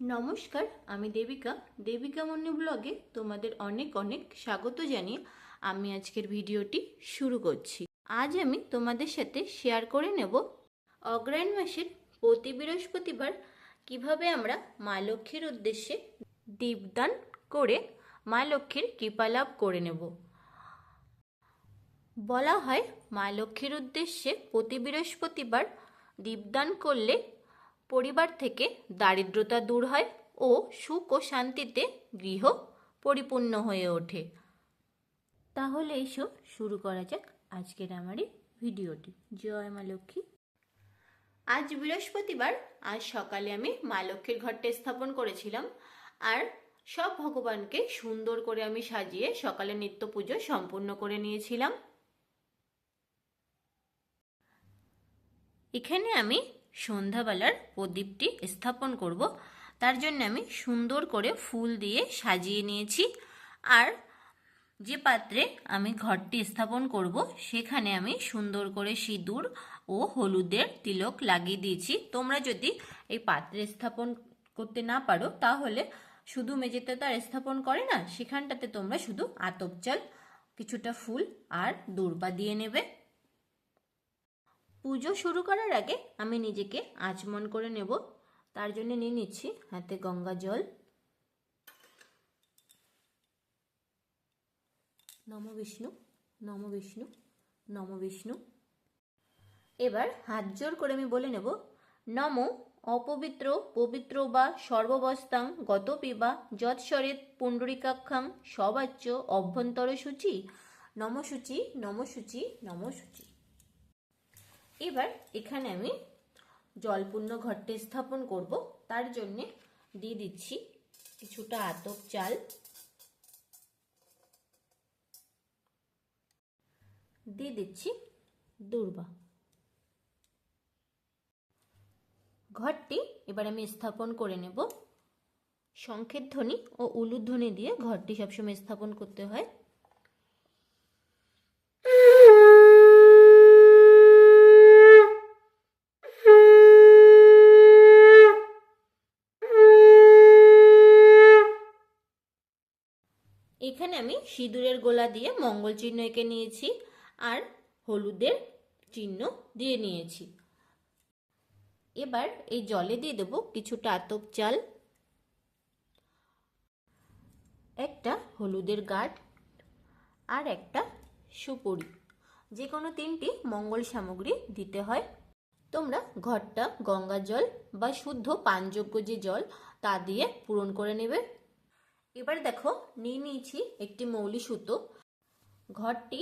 নমস্কার, আমি দেবিকা। দেবিকা মন্যু ব্লগে তোমাদের অনেক অনেক স্বাগত জানিয়ে আমি আজকের ভিডিওটি শুরু করছি। আজ আমি তোমাদের সাথে শেয়ার করে নেব অগ্রায়ণ মাসের প্রতি বৃহস্পতিবার কীভাবে আমরা মা লক্ষ্মীর উদ্দেশ্যে দীপদান করে মা লক্ষ্মীর কৃপা লাভ করে নেব। বলা হয়, মা লক্ষ্মীর উদ্দেশ্যে প্রতি বৃহস্পতিবার দীপদান করলে পরিবার থেকে দারিদ্রতা দূর হয় ও সুখ ও শান্তিতে গৃহ পরিপূর্ণ হয়ে ওঠে। তাহলে এসো, শুরু করা যাক আজকের আমার এই ভিডিওটি। জয় মা লক্ষ্মী। আজ বৃহস্পতিবার, আজ সকালে আমি মা লক্ষ্মীর ঘরটা স্থাপন করেছিলাম আর সব ভগবানকে সুন্দর করে আমি সাজিয়ে সকালে নিত্য পুজো সম্পূর্ণ করে নিয়েছিলাম। এখানে আমি সন্ধ্যাবেলার প্রদীপটি স্থাপন করব। তার জন্য আমি সুন্দর করে ফুল দিয়ে সাজিয়ে নিয়েছি। আর যে পাত্রে আমি ঘরটি স্থাপন করব, সেখানে আমি সুন্দর করে সিঁদুর ও হলুদের তিলক লাগিয়ে দিয়েছি। তোমরা যদি এই পাত্রে স্থাপন করতে না পারো, তাহলে শুধু মেঝেতে তো আর স্থাপন করে না, সেখানটাতে তোমরা শুধু আতপ চাল কিছুটা ফুল আর দূর্বা দিয়ে নেবে। পুজো শুরু করার আগে আমি নিজেকে আচমন করে নেব। তার জন্য নিয়ে নিচ্ছি হাতে গঙ্গা জল। নম বিষ্ণু নম বিষ্ণু নম বিষ্ণু। এবার হাত জোর করে আমি বলে নেব, নম অপবিত্র, পবিত্র বা সর্ববস্তাং গত পিবা যৎসরেত পুণ্ডরিকাক্ষাং সবাচ্য অভ্যন্তর সূচি নমসূচি নমসূচি নমসূচি। এবার এখানে আমি জলপূর্ণ ঘরটি স্থাপন করব। তার জন্য দিয়ে দিচ্ছি কিছুটা আতপ চাল। দিয়ে দিচ্ছি দুর্বা। ঘরটি এবার আমি স্থাপন করে নেব। শঙ্খের ধ্বনি ও উলুর ধ্বনি দিয়ে ঘরটি সবসময় স্থাপন করতে হয় এখানে আমি সিঁদুরের গোলা দিয়ে মঙ্গল চিহ্ন এঁকে নিয়েছি আর হলুদের চিহ্ন দিয়ে নিয়েছি। এবার এই জলে দিয়ে দেবো কিছুটা আতপ চাল, একটা হলুদের গাঢ় আর একটা সুপুরি। যে কোনো তিনটি মঙ্গল সামগ্রী দিতে হয়। তোমরা ঘরটা গঙ্গা জল বা শুদ্ধ পানযোগ্য যে জল তা দিয়ে পূরণ করে নেবে। এবার দেখো, নিয়ে নিয়েছি একটি মৌলি সুতো। ঘরটি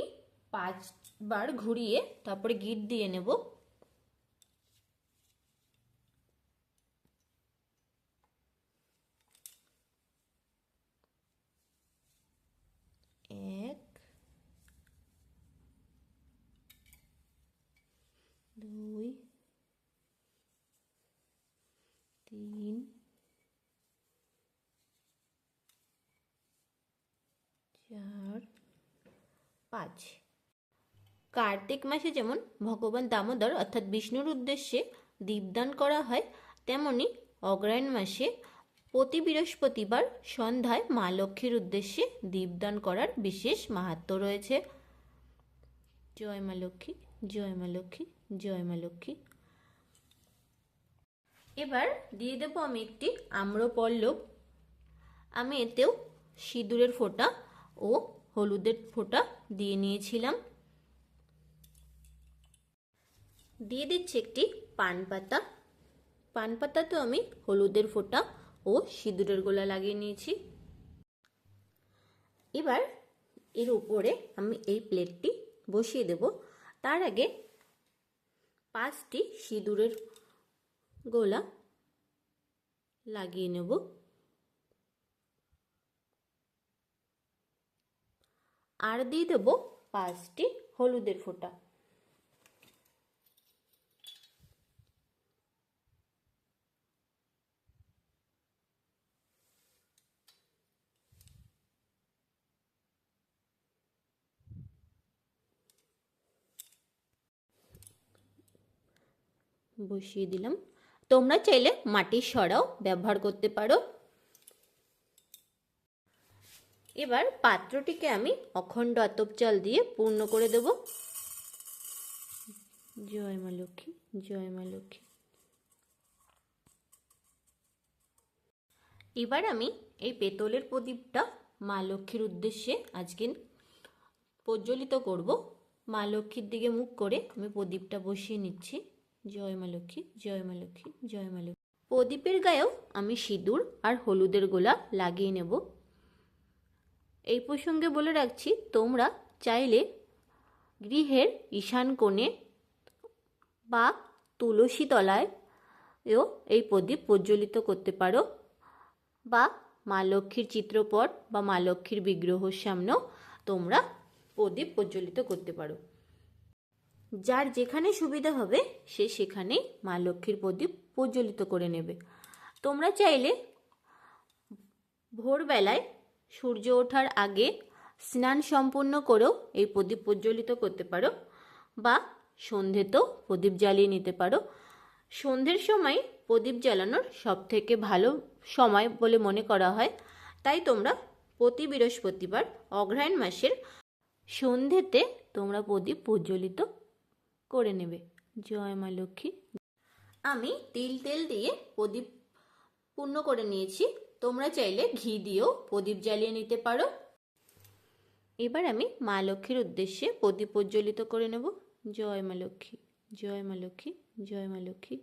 পাঁচবার ঘুরিয়ে তারপরে গিট দিয়ে নেব। এক, দুই, তিন চার, পাঁচ। কার্তিক মাসে যেমন ভগবান দামোদর অর্থাৎ বিষ্ণুর উদ্দেশ্যে দীপদান করা হয়, তেমনি অগ্রায়ণ মাসে প্রতি বৃহস্পতিবার সন্ধ্যায় মা লক্ষ্মীর উদ্দেশ্যে দীপদান করার বিশেষ মাহাত্ম রয়েছে। জয় মা লক্ষ্মী, জয় মা লক্ষ্মী, জয় মা লক্ষ্মী। এবার দিয়ে দেবো আমি একটি আম্রপল্লব। আমি এতেও সিঁদুরের ফোঁটা ও হলুদের ফোঁটা দিয়ে নিয়েছিলাম। দিয়ে দিচ্ছি একটি পান পাতা। পান পাতা তো আমি হলুদের ফোঁটা ও সিঁদুরের গোলা লাগিয়ে নিয়েছি। এবার এর উপরে আমি এই প্লেটটি বসিয়ে দেব। তার আগে পাঁচটি সিঁদুরের গোলা লাগিয়ে নেব। আর দিয়ে দেব পাঁচটি হলুদের ফোঁটা। বসিয়ে দিলাম। তোমরা চাইলে মাটির সরাও ব্যবহার করতে পারো। এবার পাত্রটিকে আমি অখণ্ড আতপ চাল দিয়ে পূর্ণ করে দেব। জয় মা লক্ষ্মী, জয় মা লক্ষ্মী। এবার আমি এই পেতলের প্রদীপটা মা লক্ষ্মীর উদ্দেশ্যে আজকে প্রজ্বলিত করব। মা লক্ষ্মীর দিকে মুখ করে আমি প্রদীপটা বসিয়ে নিচ্ছি। জয় মা লক্ষ্মী, জয় মা লক্ষ্মী, জয় মা লক্ষ্মী। প্রদীপের গায়েও আমি সিঁদুর আর হলুদের গোলা লাগিয়ে নেব। এই প্রসঙ্গে বলে রাখছি, তোমরা চাইলে গৃহের ঈশান কোণে বা তুলসী তলায়ও এই প্রদীপ প্রজ্বলিত করতে পারো বা মা লক্ষ্মীর চিত্রপট বা মা লক্ষ্মীর বিগ্রহর সামনেও তোমরা প্রদীপ প্রজ্বলিত করতে পারো। যার যেখানে সুবিধা হবে, সে সেখানেই মা লক্ষ্মীর প্রদীপ প্রজ্বলিত করে নেবে। তোমরা চাইলে ভোরবেলায় সূর্য ওঠার আগে স্নান সম্পন্ন করেও এই প্রদীপ প্রজ্বলিত করতে পারো বা সন্ধেতেও প্রদীপ জ্বালিয়ে নিতে পারো। সন্ধ্যের সময় প্রদীপ জ্বালানোর সব থেকে ভালো সময় বলে মনে করা হয়। তাই তোমরা প্রতি বৃহস্পতিবার অগ্রহায়ণ মাসের সন্ধেতে তোমরা প্রদীপ প্রজ্বলিত করে নেবে। জয় মা লক্ষ্মী। আমি তিল তেল দিয়ে প্রদীপ পূর্ণ করে নিয়েছি। তোমরা চাইলে ঘি দিয়েও প্রদীপ জ্বালিয়ে নিতে পারো। এবার আমি মা লক্ষ্মীর উদ্দেশ্যে প্রদীপ প্রজ্বলিত করে নেব। জয় মা লক্ষ্মী, জয় মা লক্ষ্মী, জয় মা লক্ষ্মী।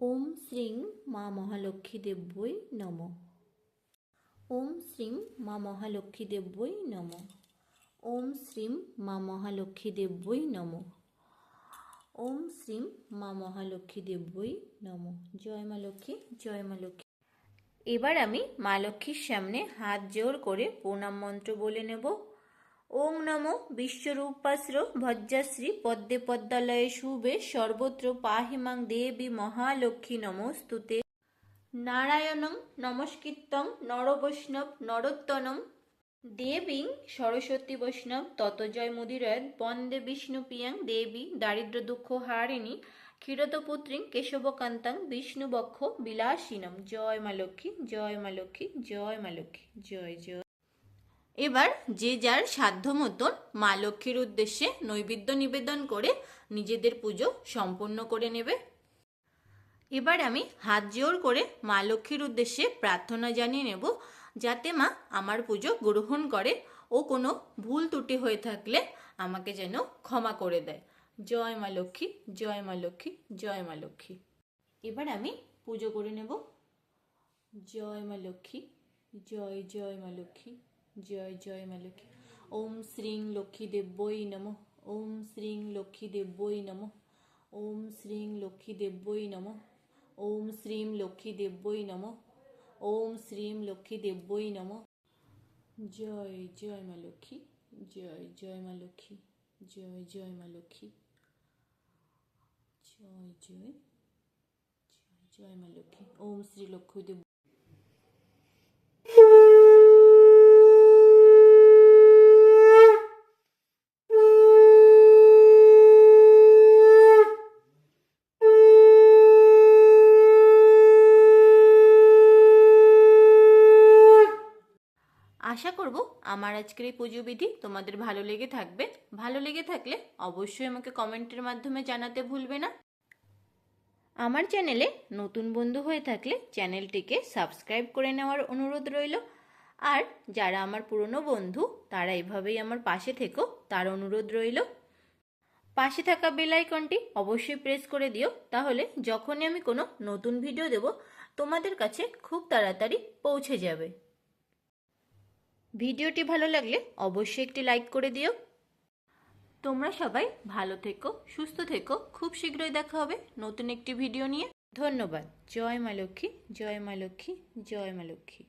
ওম শ্রীং মা মহালক্ষ্মী দেব্যই নম। ওম শ্রীং মা মহালক্ষ্মী দেব্যই নম। ওম শ্রীম মা মহালক্ষ্মী দেব্যই নম। ওম শ্রীম মা মহালক্ষ্মী দেব্যই নম। জয় মা লক্ষ্মী, জয় মা লক্ষ্মী। এবার আমি মা লক্ষ্মীর সামনে হাত জোর করে প্রণাম মন্ত্র বলে নেব। ওং নম বিশ্বরূপাশ্র ভজ্রাশ্রী পদ্মে পদ্মালয়ে শুভে সর্বত্র পাহিমাং দেবী মহালক্ষ্মী নমস্তুতে। নারায়ণং নমস্কৃত্যং নরবৈষ্ণব নরোত্তনম দেবীং সরস্বতী বৈষ্ণব ততজয় মুদিরয়ত বন্দে বিষ্ণুপ্রিয়াং দেবী দারিদ্র দুঃখ হারিণী ক্ষীরতপুত্রীং কেশবকান্তাং বিষ্ণুবক্ষ বিলাসিনম। জয় মা লক্ষ্মী, জয় মা লক্ষ্মী, জয় মা লক্ষ্মী, জয় জয়। এবার যে যার সাধ্য মতন মা লক্ষ্মীর উদ্দেশ্যে নৈবেদ্য নিবেদন করে নিজেদের পুজো সম্পূর্ণ করে নেবে। এবার আমি হাত জোর করে মা লক্ষ্মীর উদ্দেশ্যে প্রার্থনা জানিয়ে নেব। যাতে মা আমার পুজো গ্রহণ করে ও কোনো ভুল ত্রুটি হয়ে থাকলে আমাকে যেন ক্ষমা করে দেয়। জয় মা লক্ষ্মী, জয় মা লক্ষ্মী, জয় মা লক্ষ্মী। এবার আমি পুজো করে নেব। জয় মা লক্ষ্মী, জয় জয় মা লক্ষ্মী, জয় জয় মা লক্ষ্মী। ওম শ্রীং লক্ষ্মী দেব্যই নম, ওম শ্রীং লক্ষ্মী দেব্যই নম, ওম শ্রীং লক্ষ্মী দেব্যই নম, ওম শ্রীম লক্ষ্মী দেব্যই নম। ওম শ্রীম লক্ষ্মী দেব্যই নম। জয় জয় মা লক্ষ্মী, জয় জয় মা লক্ষ্মী, জয় জয় মা লক্ষ্মী, জয় জয় জয় জয় মা লক্ষ্মী। ওম শ্রী লক্ষ্মী দেব আশা করব আমার আজকের এই পুজো বিধি তোমাদের ভালো লেগে থাকবে। ভালো লেগে থাকলে অবশ্যই আমাকে কমেন্টের মাধ্যমে জানাতে ভুলবে না। আমার চ্যানেলে নতুন বন্ধু হয়ে থাকলে চ্যানেলটিকে সাবস্ক্রাইব করে নেওয়ার অনুরোধ রইল। আর যারা আমার পুরনো বন্ধু, তারা এভাবেই আমার পাশে থেকো, তার অনুরোধ রইল। পাশে থাকা বেল আইকনটি অবশ্যই প্রেস করে দিও, তাহলে যখনই আমি কোনো নতুন ভিডিও দেব, তোমাদের কাছে খুব তাড়াতাড়ি পৌঁছে যাবে। ভিডিওটি ভালো লাগলে অবশ্যই একটি লাইক করে দিও। তোমরা সবাই ভালো থেকো, সুস্থ থেকো। খুব শীঘ্রই দেখা হবে নতুন একটি ভিডিও নিয়ে। ধন্যবাদ। জয় মা লক্ষ্মী, জয় মা লক্ষ্মী, জয় মা লক্ষ্মী।